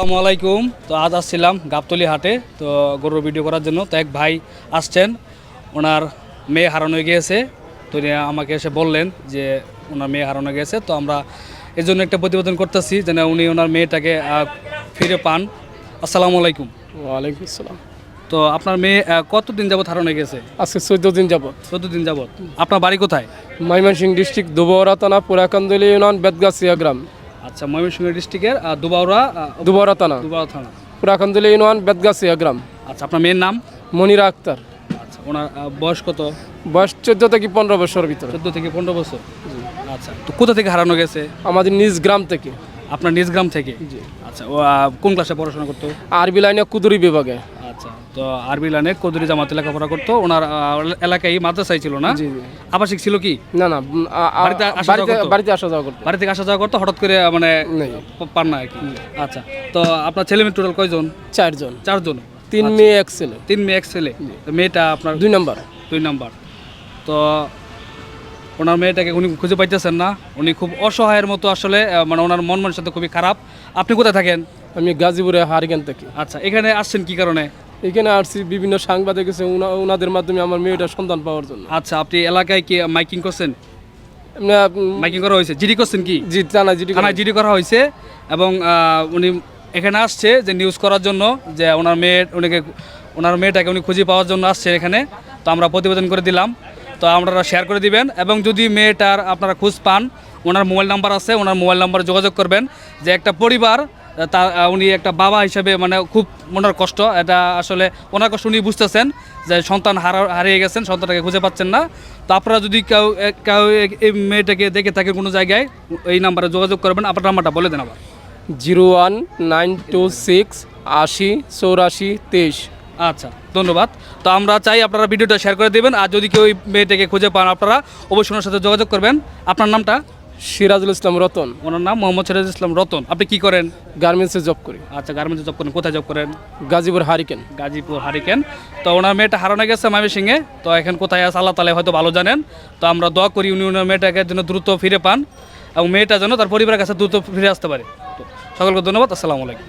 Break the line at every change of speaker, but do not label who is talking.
আসসালামু আলাইকুম। তো আজ আসছিলাম গাবতলি হাটে তো গরুর ভিডিও করার জন্য। তো এক ভাই আসছেন ওনার মেয়ে হারানো গিয়েছে। তো আমাকে এসে বললেন যে ওনার মেয়ে হারানো গেছে তো আমরা এই জন্য একটা প্রতিবেদন করতেছি যেন উনি ওনার মেয়েটাকে ফিরে পান। আসসালামু আলাইকুম।
ওয়ালাইকুম আসসালাম।
তো আপনার মেয়ে কতদিন যাবত হারানো গেছে
আজকে চোদ্দ দিন যাবত
চোদ্দ দিন যাবত আপনার বাড়ি কোথায়?
ময়মনসিং ডিস্ট্রিক্ট দুবরা থানা পুরাকান্দলি ইউনিয়ন বেদগাছিয়া গ্রাম।
আচ্ছা ময়মনসিংহ ডিস্ট্রিক্টের দুবাউরা
দুবরা থানা।
দুবাউরা থানা।
পুরাকান্দলি ইউনিয়ন বেদগাছিয়া গ্রাম।
আচ্ছা আপনার মেয়ের নাম?
মনিরা আক্তার।
আচ্ছা ওনার বয়স কত?
বয়স চোদ্দ থেকে পনেরো বছর ভিতরে।
চোদ্দ থেকে পনেরো বছর। আচ্ছা তো কোথা থেকে হারানো গেছে?
আমাদের নিজ গ্রাম থেকে।
আপনার নিজ গ্রাম থেকে? আচ্ছা কোন ক্লাসে পড়াশোনা করতো?
আরবি লাইনে কুদুরি বিভাগে।
আচ্ছা তো আরবি লাইনে কদুরি জামাতে লেখাপড়া করতো ওনার এলাকায় মাদ্রাসায় ছিল না? আবাসিক ছিল কি?
না না
বাড়িতে আসা যাওয়া করতো?
বাড়িতে আসা যাওয়া করতো।
বাড়ি থেকে আসা যাওয়া করতো হঠাৎ করে মানে পান না আর কি। আচ্ছা তো আপনার ছেলে মেয়ে টোটাল কয়জন?
চারজন।
চারজন।
তিন মেয়ে এক ছেলে।
তিন মেয়ে এক ছেলে। মেয়েটা আপনার
দুই নম্বর।
দুই নাম্বার। তো ওনার মেয়েটাকে উনি খুঁজে পাইতেছেন না। উনি খুব অসহায়ের মতো আসলে মানে ওনার মন মানসিকতা খুবই খারাপ। আপনি কোথায় থাকেন?
আমি গাজীপুরে হারগান থেকে।
আচ্ছা এখানে আসছেন কি কারণে?
এখানে আসছি বিভিন্ন সাংবাদিক আছে উনাদের মাধ্যমে আমার মেয়েটার সন্তান পাওয়ার জন্য।
আচ্ছা আপনি এলাকায় কি মাইকিং করছেন? মাইকিং করা হয়েছে। জিডি করছেন কি?
জি জানা জিডি
থানায় জিডি করা হয়েছে এবং উনি এখানে আসছে যে নিউজ করার জন্য যে ওনার মেয়ে উনিকে ওনার মেয়েটাকে উনি খুঁজে পাওয়ার জন্য আসছে এখানে। তো আমরা প্রতিবেদন করে দিলাম। তো আপনারা শেয়ার করে দিবেন এবং যদি মেয়েটার আপনারা খোঁজ পান ওনার মোবাইল নাম্বার আছে ওনার মোবাইল নাম্বারে যোগাযোগ করবেন যে একটা পরিবার তা উনি একটা বাবা হিসেবে মানে খুব ওনার কষ্ট। এটা আসলে ওনার কষ্ট উনি বুঝতেছেন যে সন্তান হারা হারিয়ে গেছেন সন্তানটাকে খুঁজে পাচ্ছেন না। তো আপনারা যদি কেউ কেউ এই মেয়েটাকে দেখে থাকে কোনো জায়গায় এই নাম্বারে যোগাযোগ করবেন। আপনার নাম্বারটা বলে দেন আবার।
Zero one nine two six আশি চৌরাশি তেইশ।
আচ্ছা ধন্যবাদ। তো আমরা চাই আপনারা ভিডিওটা শেয়ার করে দেবেন। আর যদি কেউ এই মেয়েটাকে খুঁজে পান আপনারা অবশ্যই ওনার সাথে যোগাযোগ করবেন। আপনার নামটা?
সিরাজুল ইসলাম রতন।
ওনার নাম মোহাম্মদ সিরাজ ইসলাম রতন। আপনি কি করেন?
গার্মেন্টসে জব করি।
আচ্ছা গার্মেন্টসে জব করেন। কোথায় জব করেন?
গাজীপুর হারিকেন।
গাজীপুর হারিকেন। তো ওনার মেয়েটা হারানো গেছে মামি সিংয়ে তো এখন কোথায় আছে? আল্লাহ তালে হয়তো ভালো জানেন। তো আমরা দোয়া করি উনি ওনার মেয়েটাকে যেন দ্রুত ফিরে পান এবং মেয়েটা যেন তার পরিবারের কাছে দ্রুত ফিরে আসতে পারে। তো সকলকে ধন্যবাদ। আসসালামু আলাইকুম।